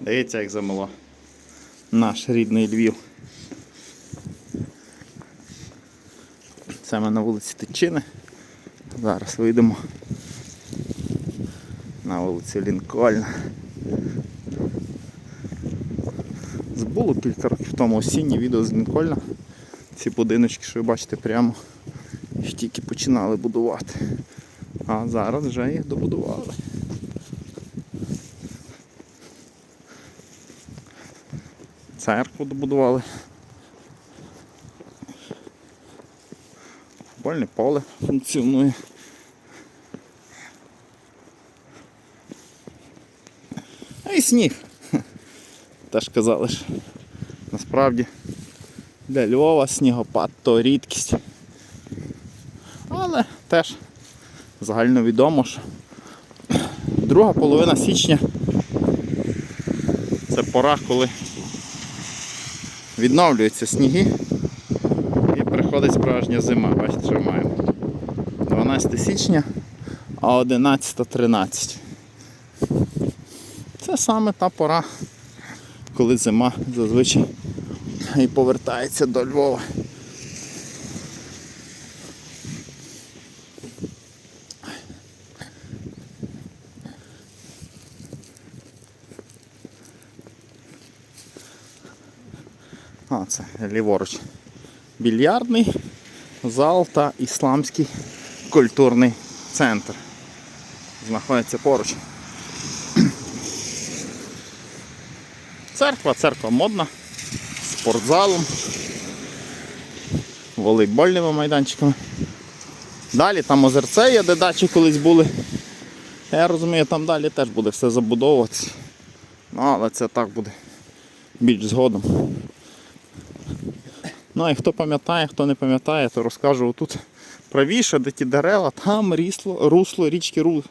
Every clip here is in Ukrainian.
Дивіться, як замело. Наш рідний Львів. Це ми на вулиці Тичини. Зараз вийдемо на вулицю Лінкольна. Збуло кілька років тому осіннє відео з Лінкольна. Ці будиночки, що ви бачите прямо, їх тільки починали будувати. А зараз вже їх добудували. Церкву добудували. Футбольне поле функціонує. А і сніг. Теж казали ж. Насправді для Львова снігопад то рідкість. Але теж загальновідомо, що друга половина січня це пора, коли відновлюються сніги і приходить справжня зима. Бачите, що маємо. 12 січня, а 11-13. Це саме та пора, коли зима зазвичай і повертається до Львова. А, це ліворуч. Більярдний зал та ісламський культурний центр. Знаходиться поруч. Церква, церква модна, спортзалом, волейбольними майданчиками. Далі там озерце є, де дачі колись були. Я розумію, там далі теж буде все забудовуватися. Ну, але це так буде більш згодом. Ну і хто пам'ятає, хто не пам'ятає, то розкажу тут правіше, де ті дерева, там рісло, русло річки Ру...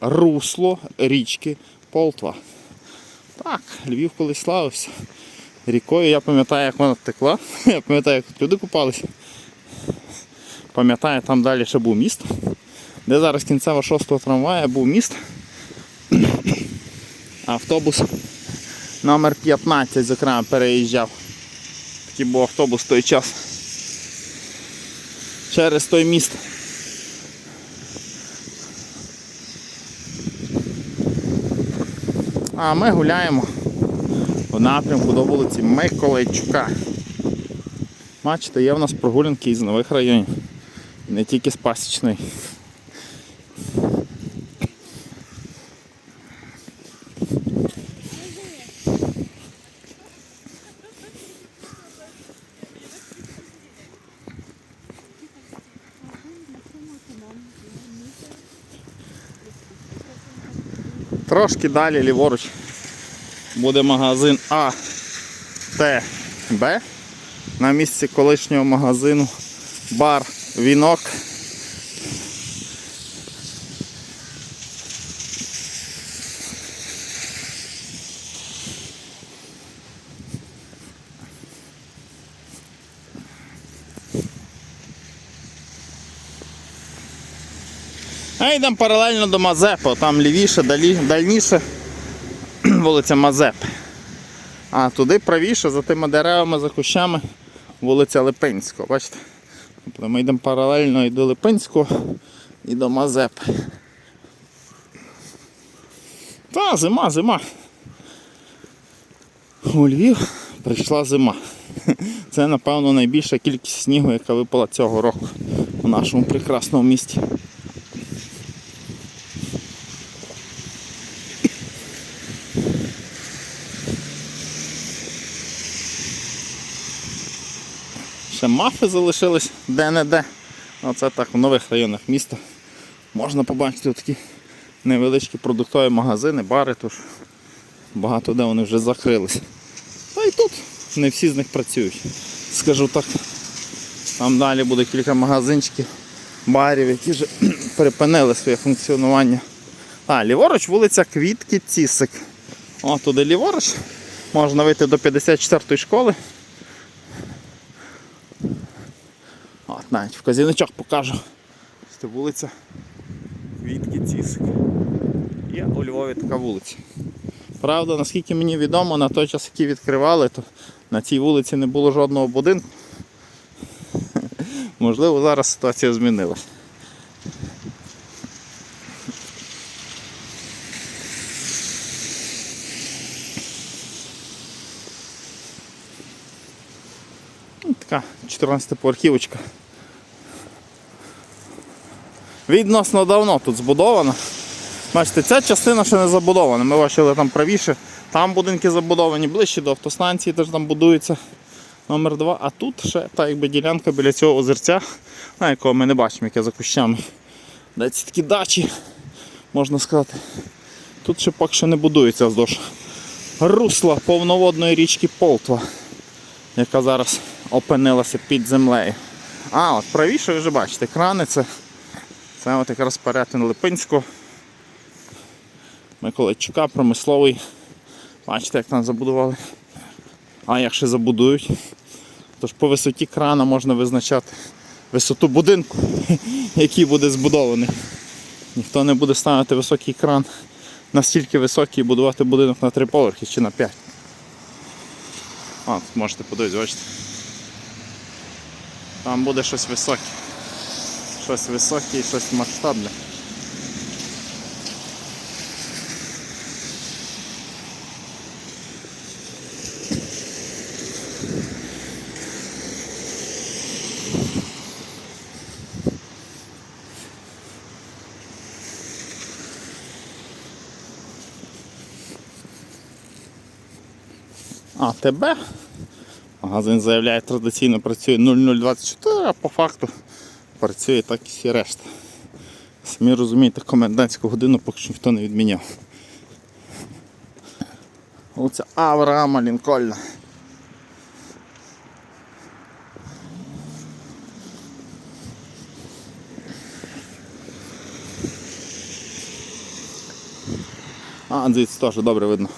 русло річки Полтва. Так, Львів колись славився. Рікою я пам'ятаю, як вона текла. Я пам'ятаю, як тут люди купалися. Пам'ятаю, там далі ще був міст. Де зараз кінцева 6 трамвая був міст. Автобус номер 15, зокрема, переїжджав. Такий був автобус в той час. Через той міст. А ми гуляємо в напрямку до вулиці Миколайчука. Бачите, є в нас прогулянки із нових районів. Не тільки з пасічної. Трошки далі ліворуч буде магазин АТБ На місці колишнього магазину бар Вінок. А йдемо паралельно до Мазепи, там лівіше, далі, дальніше вулиця Мазеп. А туди правіше, за тими деревами, за кущами, вулиця Липинського. Бачите? Тобто Ми йдемо паралельно і до Липинського, і до Мазепи. Та, зима, зима. У Львів прийшла зима. Це, напевно, найбільша кількість снігу, яка випала цього року у нашому прекрасному місті. Ще мафи залишились де-не-де. Оце так в нових районах міста. Можна побачити такі невеличкі продуктові магазини, бари, тож багато де вони вже закрились. Та і тут не всі з них працюють. Скажу так. Там далі буде кілька магазинчиків, барів, які вже припинили своє функціонування. А, ліворуч вулиця Квітки Цісик. О, туди ліворуч. Можна вийти до 54-ї школи. Навіть вказівничок покажу. Це вулиця Квітки Цісик. Є у Львові така вулиця. Правда, наскільки мені відомо, на той час, який відкривали, то на цій вулиці не було жодного будинку. Можливо, зараз ситуація змінилась. Така 14-поверхівочка. Відносно давно тут збудована. Бачите, ця частина ще не забудована. Ми бачили там правіше. Там будинки забудовані, ближче до автостанції, теж там будується номер 2 А тут ще та якби ділянка біля цього озерця, на якого ми не бачимо, яке за кущами. Де ці такі дачі, можна сказати. Тут ще поки що не будується вздовж русла повноводної річки Полтва, яка зараз опинилася під землею. А, от правіше ви вже бачите, крани це, це от якраз перетин Липинського. Миколайчука, промисловий. Бачите, як там забудували. А як ще забудують. Тож по висоті крана можна визначати висоту будинку, який буде збудований. Ніхто не буде ставити високий кран настільки високий і будувати будинок на три поверхи чи на п'ять. А, тут можете подивитися, бачите. Там буде щось високе. Щось високе і щось масштабне. А ТБ. Магазин заявляє, традиційно працює 0024, а по факту працює так і всі решта. Самі розумієте, комендантську годину поки що ніхто не відміняв. Вулиця Авраама Лінкольна. А, звідси теж добре видно.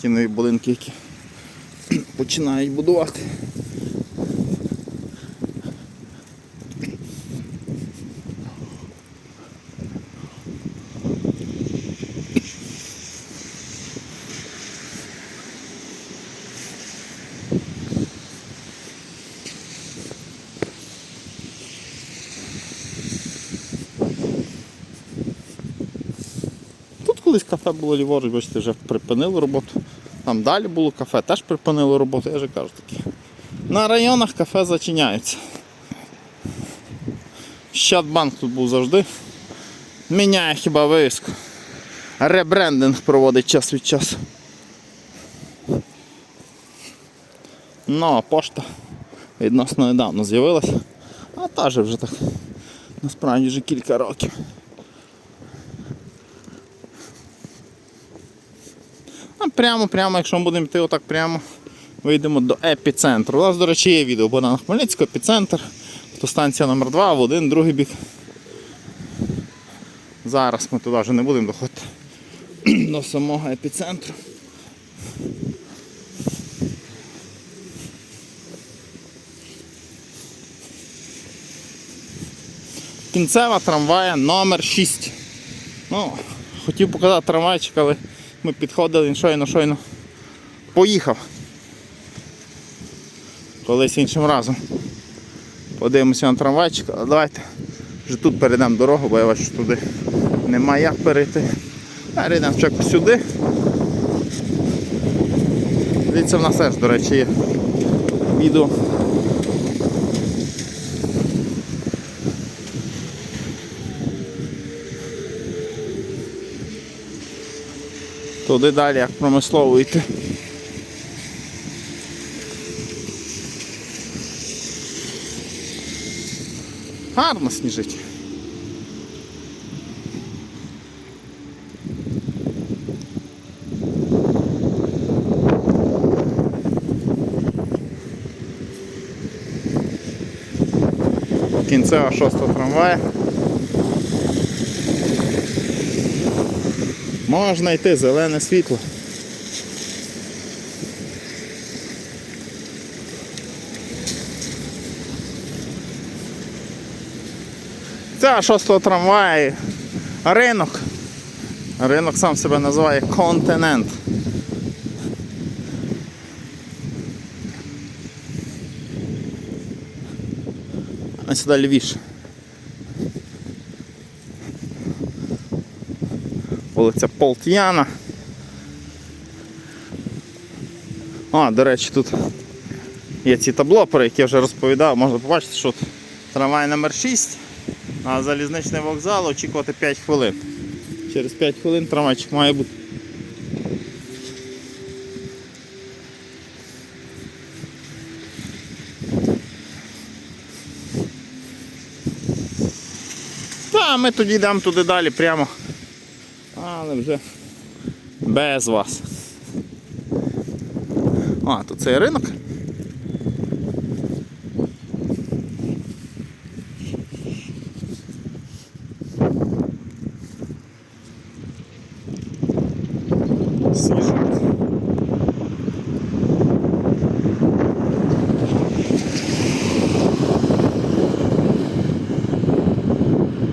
Ті нові будинки, які починають будувати. Колись кафе було ліворуч, бачите, вже припинило роботу. Там далі було кафе, теж припинило роботу, я вже кажу таки. На районах кафе зачиняються. Щадбанк тут був завжди. Міняє хіба вивіску. Ребрендинг проводить час від часу. Нова пошта відносно недавно з'явилася. А та же вже так. Насправді вже кілька років. А прямо, прямо, якщо ми будемо йти отак прямо, вийдемо до епіцентру. У нас, до речі, є відео Богдана Хмельницького, епіцентр. Автостанція номер 2 в один, другий бік. Зараз ми туди вже не будемо доходити до самого епіцентру. Кінцева трамвая номер 6. Ну, хотів показати трамвайчик, але ми підходили, він щойно щойно поїхав. Колись іншим разом. Подивимося на трамвайчик, але давайте вже тут перейдемо дорогу, бо я бачу, що туди немає як перейти. Перейдемо спочатку сюди. Дивіться, в нас теж, до речі, є відео. Туди далі як промислово йти. Гарно сніжить. Кінцева шоста трамвая. Можна йти, зелене світло. Це шостого трамвая, ринок. Ринок сам себе називає континент. А сюди лівіше. Вулиця Полт'яна. А, до речі, тут є ці табло, про які я вже розповідав. Можна побачити, що тут трамвай номер 6, а залізничний вокзал очікувати 5 хвилин. Через 5 хвилин трамвайчик має бути. Та, ми тоді йдемо туди далі прямо. Вже без вас. А, тут цей ринок.